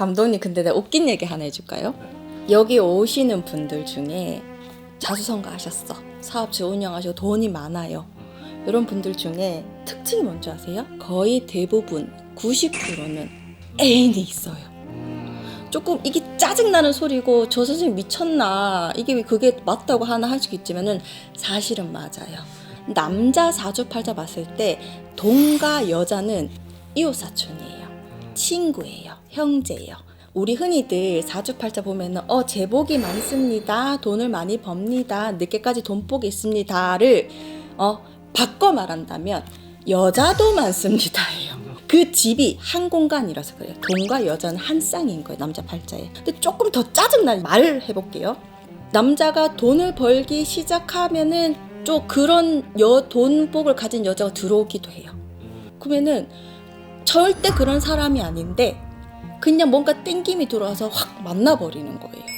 감독님 근데 내가 웃긴 얘기 하나 해줄까요? 여기 오시는 분들 중에 자수성가 하셨어. 사업체 운영하시고 돈이 많아요. 이런 분들 중에 특징이 뭔지 아세요? 거의 대부분 90%는 애인이 있어요. 조금 이게 짜증나는 소리고 저 선생님 미쳤나 이게 왜 그게 맞다고 하나 할 수 있지만은 사실은 맞아요. 남자 사주팔자 봤을 때 동가 여자는 이웃사촌이에요. 친구예요. 형제예요. 우리 흔히들 사주팔자 보면은 어 제복이 많습니다. 돈을 많이 법니다. 늦게까지 돈복이 있습니다를 어 바꿔 말한다면 여자도 많습니다예요. 그 집이 한 공간이라서 그래요. 돈과 여자는 한 쌍인 거예요. 남자 팔자에. 근데 조금 더 짜증나는 말을 해볼게요. 남자가 돈을 벌기 시작하면은 좀 그런 여 돈복을 가진 여자가 들어오기도 해요. 그러면은 절대 그런 사람이 아닌데 그냥 뭔가 땡김이 들어와서 확 만나버리는 거예요.